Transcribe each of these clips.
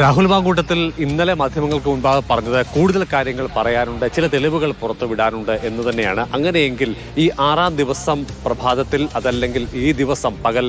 രാഹുൽ മാങ്കൂട്ടത്തിൽ ഇന്നലെ മാധ്യമങ്ങൾക്ക് മുൻപാകെ പറഞ്ഞത് കൂടുതൽ കാര്യങ്ങൾ പറയാനുണ്ട് ചില തെളിവുകൾ പുറത്തുവിടാനുണ്ട് എന്ന് തന്നെയാണ്. അങ്ങനെയെങ്കിൽ ഈ ആറാം ദിവസം പ്രഭാതത്തിൽ അതല്ലെങ്കിൽ ഈ ദിവസം പകൽ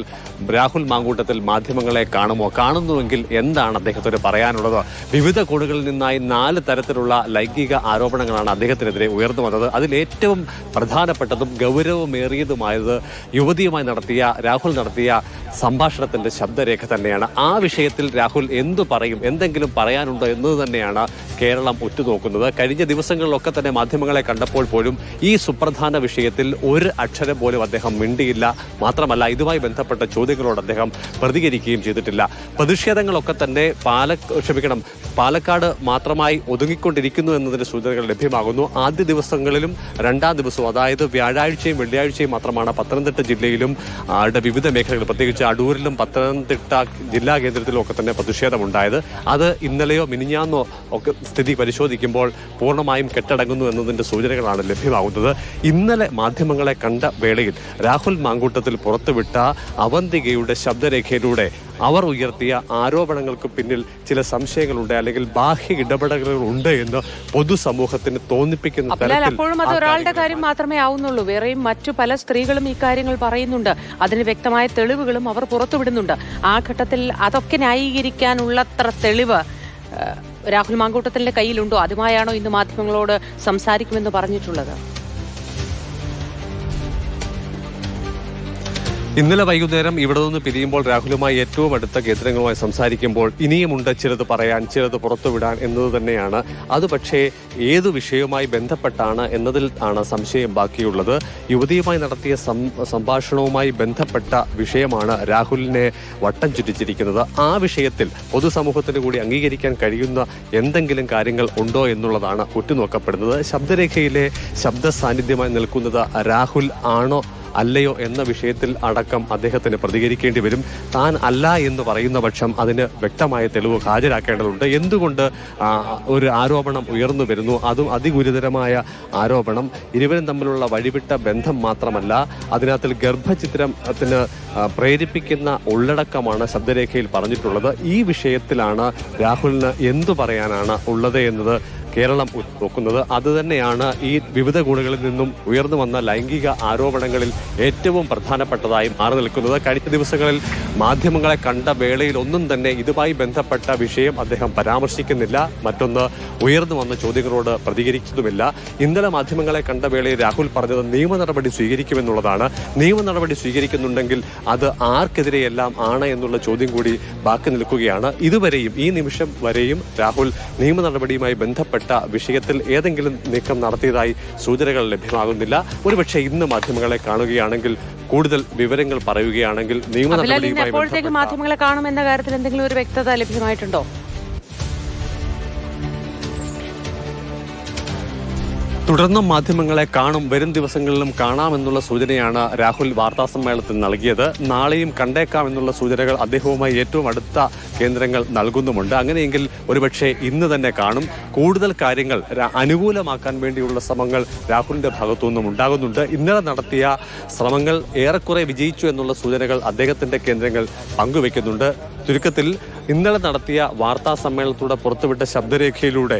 രാഹുൽ മാങ്കൂട്ടത്തിൽ മാധ്യമങ്ങളെ കാണുമോ? കാണുന്നുവെങ്കിൽ എന്താണ് അദ്ദേഹത്തിന് പറയാനുള്ളത്? വിവിധ കോണുകളിൽ നിന്നായി നാല് തരത്തിലുള്ള ലൈംഗിക ആരോപണങ്ങളാണ് അദ്ദേഹത്തിനെതിരെ ഉയർന്നു വന്നത്. അതിൽ ഏറ്റവും പ്രധാനപ്പെട്ടതും ഗൗരവമേറിയതുമായത് യുവതിയുമായി നടത്തിയ രാഹുൽ നടത്തിയ സംഭാഷണത്തിന്റെ ശബ്ദരേഖ തന്നെയാണ്. ആ വിഷയത്തിൽ രാഹുൽ എന്തു പറയും? എന്തെങ്കിലും പറയാനുണ്ടോ എന്നത് തന്നെയാണ് കേരളം ഉറ്റുനോക്കുന്നത്. കഴിഞ്ഞ ദിവസങ്ങളിലൊക്കെ തന്നെ മാധ്യമങ്ങളെ കണ്ടപ്പോൾ പോലും ഈ സുപ്രധാന വിഷയത്തിൽ ഒരു അക്ഷരം പോലും അദ്ദേഹം മിണ്ടിയില്ല. മാത്രമല്ല ഇതുമായി ബന്ധപ്പെട്ട ചോദ്യങ്ങളോട് അദ്ദേഹം പ്രതികരിക്കുകയും ചെയ്തിട്ടില്ല. പ്രതിഷേധങ്ങളൊക്കെ തന്നെ പാല ക്ഷമിക്കണം പാലക്കാട് മാത്രമായി ഒതുങ്ങിക്കൊണ്ടിരിക്കുന്നു എന്നതിന്റെ സൂചനകൾ ലഭ്യമാകുന്നു. ആദ്യ ദിവസങ്ങളിലും രണ്ടാം ദിവസവും അതായത് വ്യാഴാഴ്ചയും വെള്ളിയാഴ്ചയും മാത്രമാണ് പത്തനംതിട്ട ജില്ലയിലും ആടെ വിവിധ മേഖലകൾ പ്രത്യേകിച്ച് അടൂരിലും പത്തനംതിട്ട ജില്ലാ കേന്ദ്രത്തിലും ഒക്കെ തന്നെ പ്രതിഷേധമുണ്ടായത്. അത് ഇന്നലെയോ മിനിഞ്ഞാന്നോ ഒക്കെ സ്ഥിതി പരിശോധിക്കുമ്പോൾ പൂർണമായും കെട്ടടങ്ങുന്നു എന്നതിന്റെ സൂചനകളാണ് ലഭ്യമാകുന്നത്. ഇന്നലെ മാധ്യമങ്ങളെ കണ്ട വേളയിൽ രാഹുൽ മാങ്കൂട്ടത്തിൽ പുറത്തുവിട്ട അവന്തികയുടെ ശബ്ദരേഖയിലൂടെ അവർ ഉയർത്തിയ ആരോപണങ്ങൾക്ക് പിന്നിൽ ചില സംശയങ്ങളുണ്ട് അല്ലെങ്കിൽ ബാഹ്യ ഇടപെടലുകൾ ഉണ്ട് എന്ന് പൊതുസമൂഹത്തിന് തോന്നിപ്പിക്കുന്ന അപ്പോഴും അത് ഒരാളുടെ കാര്യം മാത്രമേ ആവുന്നുള്ളൂ. വേറെയും മറ്റു പല സ്ത്രീകളും ഈ കാര്യങ്ങൾ പറയുന്നുണ്ട്. അതിന് വ്യക്തമായ തെളിവുകളും അവർ പുറത്തുവിടുന്നുണ്ട്. ആ ഘട്ടത്തിൽ അതൊക്കെ ന്യായീകരിക്കാനുള്ളത്ര തെളിവ് രാഹുൽ മാങ്കൂട്ടത്തിന്റെ കയ്യിലുണ്ടോ? അതുമായാണോ ഇന്ന് മാധ്യമങ്ങളോട് സംസാരിക്കുമെന്ന് പറഞ്ഞിട്ടുള്ളത്? ഇന്നലെ വൈകുന്നേരം ഇവിടെ നിന്ന് പിരിയുമ്പോൾ രാഹുലുമായി ഏറ്റവും അടുത്ത കേന്ദ്രങ്ങളുമായി സംസാരിക്കുമ്പോൾ ഇനിയുമുണ്ട് ചിലത് പറയാൻ ചിലത് പുറത്തുവിടാൻ എന്നത് തന്നെയാണ്. അത് പക്ഷേ ഏത് വിഷയവുമായി ബന്ധപ്പെട്ടാണ് എന്നതിൽ ആണ് സംശയം ബാക്കിയുള്ളത്. യുവതിയുമായി നടത്തിയ സംഭാഷണവുമായി ബന്ധപ്പെട്ട വിഷയമാണ് രാഹുലിനെ വട്ടം ചുറ്റിച്ചിരിക്കുന്നത്. ആ വിഷയത്തിൽ പൊതുസമൂഹത്തിന് കൂടി അംഗീകരിക്കാൻ കഴിയുന്ന എന്തെങ്കിലും കാര്യങ്ങൾ ഉണ്ടോ എന്നുള്ളതാണ് ഉറ്റുനോക്കപ്പെടുന്നത്. ശബ്ദരേഖയിലെ ശബ്ദ സാന്നിധ്യമായി നിൽക്കുന്നത് രാഹുൽ ആണോ അല്ലയോ എന്ന വിഷയത്തിൽ അടക്കം അദ്ദേഹത്തിന് പ്രതികരിക്കേണ്ടി വരും. താൻ അല്ല എന്ന് പറയുന്ന പക്ഷം അതിന് വ്യക്തമായ തെളിവ് ഹാജരാക്കേണ്ടതുണ്ട്. എന്തുകൊണ്ട് ഒരു ആരോപണം ഉയർന്നു വരുന്നു? അതും അതിഗുരുതരമായ ആരോപണം. ഇരുവരും തമ്മിലുള്ള വഴിവിട്ട ബന്ധം മാത്രമല്ല അതിനകത്തിൽ ഗർഭചിത്രത്തിന് പ്രേരിപ്പിക്കുന്ന ഉള്ളടക്കമാണ് ശബ്ദരേഖയിൽ പറഞ്ഞിട്ടുള്ളത്. ഈ വിഷയത്തിലാണ് രാഹുലിന് എന്തു പറയാനാണ് ഉള്ളത് എന്നത് കേരളം നോക്കുന്നത്. അതുതന്നെയാണ് ഈ വിവിധ ഗുണങ്ങളിൽ നിന്നും ഉയർന്നു വന്ന ലൈംഗിക ആരോപണങ്ങളിൽ ഏറ്റവും പ്രധാനപ്പെട്ടതായി മാറി നിൽക്കുന്നത്. കഴിഞ്ഞ ദിവസങ്ങളിൽ മാധ്യമങ്ങളെ കണ്ട വേളയിൽ ഒന്നും തന്നെ ഇതുമായി ബന്ധപ്പെട്ട വിഷയം അദ്ദേഹം പരാമർശിക്കുന്നില്ല. മറ്റൊന്ന് ഉയർന്നു വന്ന ചോദ്യങ്ങളോട് പ്രതികരിക്കുന്നതുമില്ല. ഇന്നലെ മാധ്യമങ്ങളെ കണ്ട വേളയിൽ രാഹുൽ പറഞ്ഞത് നിയമ നടപടി സ്വീകരിക്കുമെന്നുള്ളതാണ്. നിയമ നടപടി സ്വീകരിക്കുന്നുണ്ടെങ്കിൽ അത് ആർക്കെതിരെയെല്ലാം ആണ് എന്നുള്ള ചോദ്യം കൂടി ബാക്കി നിൽക്കുകയാണ്. ഇതുവരെയും ഈ നിമിഷം വരെയും രാഹുൽ നിയമ നടപടിയുമായി ബന്ധപ്പെട്ട വിഷയത്തിൽ ഏതെങ്കിലും നീക്കം നടത്തിയതായി സൂചനകൾ ലഭ്യമാകുന്നില്ല. ഒരുപക്ഷെ ഇന്ന് മാധ്യമങ്ങളെ കാണുകയാണെങ്കിൽ കൂടുതൽ വിവരങ്ങൾ പറയുകയാണെങ്കിൽ നിയമ നടപടിയുമായി മാധ്യമങ്ങളെ കാണുമെന്ന കാര്യത്തിൽ എന്തെങ്കിലും ഒരു വ്യക്തത ലഭ്യമായിട്ടുണ്ടോ? തുടർന്നും മാധ്യമങ്ങളെ കാണും വരും ദിവസങ്ങളിലും കാണാമെന്നുള്ള സൂചനയാണ് രാഹുൽ വാർത്താ സമ്മേളനത്തിൽ നൽകിയത്. നാളെയും കണ്ടേക്കാമെന്നുള്ള സൂചനകൾ അദ്ദേഹവുമായി ഏറ്റവും അടുത്ത കേന്ദ്രങ്ങൾ നൽകുന്നുമുണ്ട്. അങ്ങനെയെങ്കിൽ ഒരുപക്ഷെ ഇന്ന് തന്നെ കാണും. കൂടുതൽ കാര്യങ്ങൾ അനുകൂലമാക്കാൻ വേണ്ടിയുള്ള ശ്രമങ്ങൾ രാഹുലിന്റെ ഭാഗത്തുനിന്നും ഉണ്ടാകുന്നുണ്ട്. ഇന്നലെ നടത്തിയ ശ്രമങ്ങൾ ഏറെക്കുറെ വിജയിച്ചു എന്നുള്ള സൂചനകൾ അദ്ദേഹത്തിന്റെ കേന്ദ്രങ്ങൾ പങ്കുവെക്കുന്നുണ്ട്. ചുരുക്കത്തിൽ ഇന്നലെ നടത്തിയ വാർത്താ സമ്മേളനത്തിലൂടെ പുറത്തുവിട്ട ശബ്ദരേഖയിലൂടെ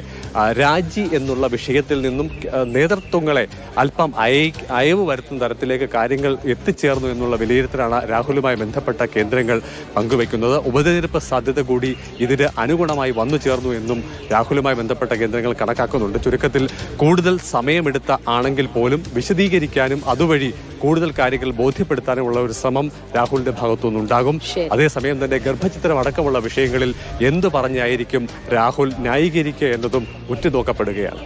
രാജി എന്നുള്ള വിഷയത്തിൽ നിന്നും നേതൃത്വങ്ങളെ അല്പം അയ അയവ് വരുത്തുന്ന തരത്തിലേക്ക് കാര്യങ്ങൾ എത്തിച്ചേർന്നു എന്നുള്ള വിലയിരുത്തലാണ് രാഹുലുമായി ബന്ധപ്പെട്ട കേന്ദ്രങ്ങൾ പങ്കുവയ്ക്കുന്നത്. ഉപതെരഞ്ഞെടുപ്പ് സാധ്യത കൂടി ഇതിന് അനുഗുണമായി വന്നു ചേർന്നു എന്നും രാഹുലുമായി ബന്ധപ്പെട്ട കേന്ദ്രങ്ങൾ കണക്കാക്കുന്നുണ്ട്. ചുരുക്കത്തിൽ കൂടുതൽ സമയമെടുത്ത ആണെങ്കിൽ പോലും വിശദീകരിക്കാനും അതുവഴി കൂടുതൽ കാര്യങ്ങൾ ബോധ്യപ്പെടുത്താനുമുള്ള ഒരു ശ്രമം രാഹുലിന്റെ ഭാഗത്തുനിന്നുണ്ടാകും. അതേസമയം തന്നെ ഗർഭചിത്രം അടക്കമുള്ള വിഷയങ്ങളിൽ എന്തു പറഞ്ഞായിരിക്കും രാഹുൽ ന്യായീകരിക്കുക എന്നതും ഉറ്റുനോക്കപ്പെടുകയാണ്